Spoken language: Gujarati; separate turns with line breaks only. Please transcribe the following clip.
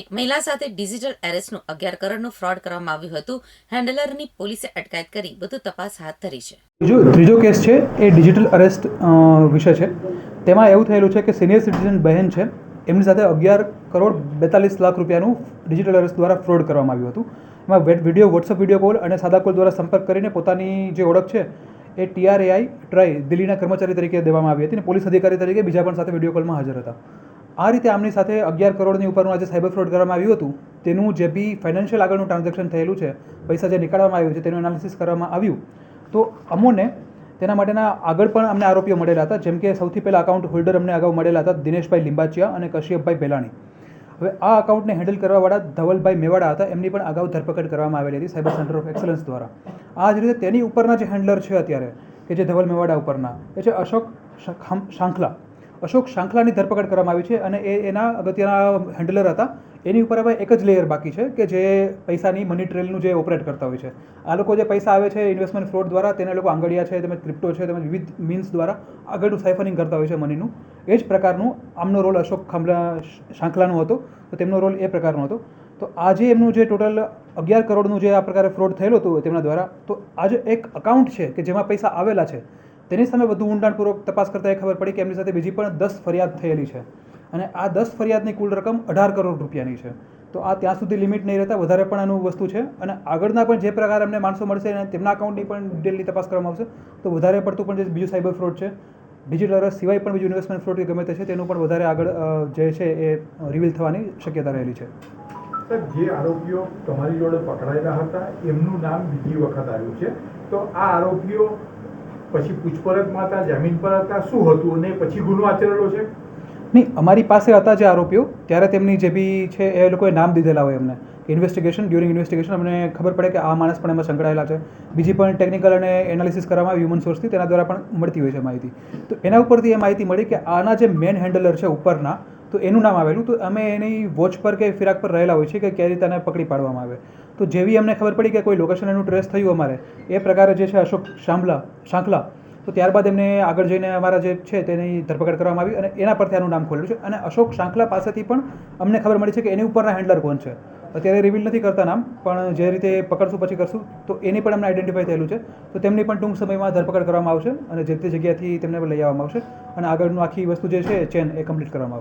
એક મહિલા સાથે ડિજિટલ એરેસ્ટનું અગિયાર કરોડનું ફ્રોડ કરવામાં આવ્યું હતું. હેન્ડલરની પોલીસે અટકાયત કરી. વધુ તપાસ હાથ ધરી છે.
જો ત્રીજો કેસ છે, એ ડિજિટલ અરેસ્ટ વિશે છે. તેમાં એવું થયેલું છે કે સિનિયર સિટીઝન બહેન છે, એમની સાથે અગિયાર કરોડ બેતાલીસ લાખ રૂપિયાનું ડિજિટલ અરેસ્ટ દ્વારા ફ્રોડ કરવામાં આવ્યું હતું. એમાં વેટ વીડિયો, વોટ્સઅપ વીડિયો કોલ અને સાદા કોલ દ્વારા સંપર્ક કરીને પોતાની જે ઓળખ છે, એ ટીઆરએઆઈ ટ્રાય દિલ્હીના કર્મચારી તરીકે દેવામાં આવી હતી અને પોલીસ અધિકારી તરીકે બીજા પણ સાથે વીડિયો કોલમાં હાજર હતા. આ રીતે આમની સાથે અગિયાર કરોડની ઉપરનું આજે સાયબર ફ્રોડ કરવામાં આવ્યું હતું. તેનું જે બી ફાઇનાન્શિયલ આગળનું ટ્રાન્ઝેક્શન થયેલું છે, પૈસા જે નીકાળવામાં આવ્યું છે તેનું એનાલિસિસ કરવામાં આવ્યું. તો અમોને તેના માટેના આગળ પણ અમને આરોપીઓ મળેલા હતા, જેમ કે સૌથી પહેલાં અકાઉન્ટ હોલ્ડર અમને અગાઉ મળેલા હતા, દિનેશભાઈ લિંબાચિયા અને કશ્યપભાઈ ભેલાણી. હવે આ અકાઉન્ટને હેન્ડલ કરવાવાળા ધવલભાઈ મેવાડા હતા, એમની પણ અગાઉ ધરપકડ કરવામાં આવેલી હતી સાયબર સેન્ટર ઓફ એક્સલન્સ દ્વારા. આ જ રીતે તેની ઉપરના જે હેન્ડલર છે અત્યારે, કે જે ધવલ મેવાડા ઉપરના, એ છે અશોક શાખ- શાંખલા. અશોક શાંખલાની ધરપકડ કરવામાં આવી છે અને એ એના અગત્યના હેન્ડલર હતા. એની ઉપર હવે એક જ લેયર બાકી છે કે જે પૈસાની મની ટ્રેલનું જે ઓપરેટ કરતા હોય છે. આ લોકો જે પૈસા આવે છે ઇન્વેસ્ટમેન્ટ ફ્રોડ દ્વારા તેને લોકો આંગળિયા છે, તેમજ ક્રિપ્ટો છે, તેમજ વિવિધ મીન્સ દ્વારા આગળનું સાઇફનિંગ કરતા હોય છે મનીનું એ જ પ્રકારનું આમનો રોલ અશોક ખાંભલા શાંખલાનો હતો. તો તેમનો રોલ એ પ્રકારનો હતો. તો આજે એમનું જે ટોટલ અગિયાર કરોડનું જે આ પ્રકારે ફ્રોડ થયેલું હતું તેમના દ્વારા, તો આજે એક અકાઉન્ટ છે કે જેમાં પૈસા આવેલા છે. તેની સામે વધુ ઊંડાણપૂર્વક તપાસ કરતાં એ ખબર પડી કે એમની સાથે બીજી પણ દસ ફરિયાદ થયેલી છે. અને આ દસ ફરિયાદની કુલ રકમ અઢાર કરોડ રૂપિયાની છે. તો આ ત્યાં સુધી લિમિટ નહીં રહેતા વધારે પણ આનું વસ્તુ છે. અને આગળના પણ જે પ્રકાર અમને માણસો મળશે અને તેમના અકાઉન્ટની પણ ડિટેલની તપાસ કરવામાં આવશે, તો વધારે પડતું પણ જે બીજું સાયબર ફ્રોડ છે ડિજિટલ અરસ સિવાય પણ બીજું ઇન્વેસ્ટમેન્ટ ફ્રોડ કે ગમે તે છે, તેનું પણ વધારે આગળ જે છે એ રિવીલ થવાની શક્યતા રહેલી છે.
સાહેબ, જે આરોપીઓ તમારી જોડે પકડાયેલા હતા, એમનું નામ બીજી વખત આવ્યું છે. તો આ આરોપીઓ પછી પૂછપરછમાં હતા જામીન પર હતા, શું હતું અને પછી ગુનો આચરેલો છે?
નહીં, અમારી પાસે હતા જે આરોપીઓ, ત્યારે તેમની જે બી છે એ લોકોએ નામ દીધેલા હોય એમને. ઇન્વેસ્ટિગેશન ડ્યુરિંગ ઇન્વેસ્ટિગેશન અમને ખબર પડે કે આ માણસ પણ એમાં સંકળાયેલા છે. બીજી પણ ટેકનિકલ અને એનાલિસિસ કરવામાં આવી હ્યુમન સોર્સથી તેના દ્વારા પણ મળતી હોય છે માહિતી. તો એના ઉપરથી એ માહિતી મળી કે આના જે મેન હેન્ડલર છે ઉપરના તો એનું નામ આવેલું. તો અમે એની વોચ પર કે ફિરાક પર રહેલા હોય છે કે કઈ રીતે આને પકડી પાડવામાં આવે. તો જેવી અમને ખબર પડી કે કોઈ લોકેશન એનું ટ્રેસ થયું અમારે, એ પ્રકારે જે છે અશોક શાંભલા શાંખલા, તો ત્યારબાદ એમને આગળ જઈને અમારા જે છે તેની ધરપકડ કરવામાં આવી અને એના પરથી આનું નામ ખોલેલું છે. અને અશોક શાંખલા પાસેથી પણ અમને ખબર મળી છે કે એની ઉપરના હેન્ડલર કોણ છે. અત્યારે રિવીલ નથી કરતા નામ, પણ જે રીતે પકડશું પછી કરશું, તો એની પણ અમને આઈડેન્ટિફાઈ થયેલું છે. તો તેમની પણ ટૂંક સમયમાં ધરપકડ કરવામાં આવશે અને જે તે જગ્યાથી તેમને લઈ આવવામાં આવશે. અને આગળનું આખી વસ્તુ જે છે ચેન એ કમ્પ્લીટ કરવામાં આવશે.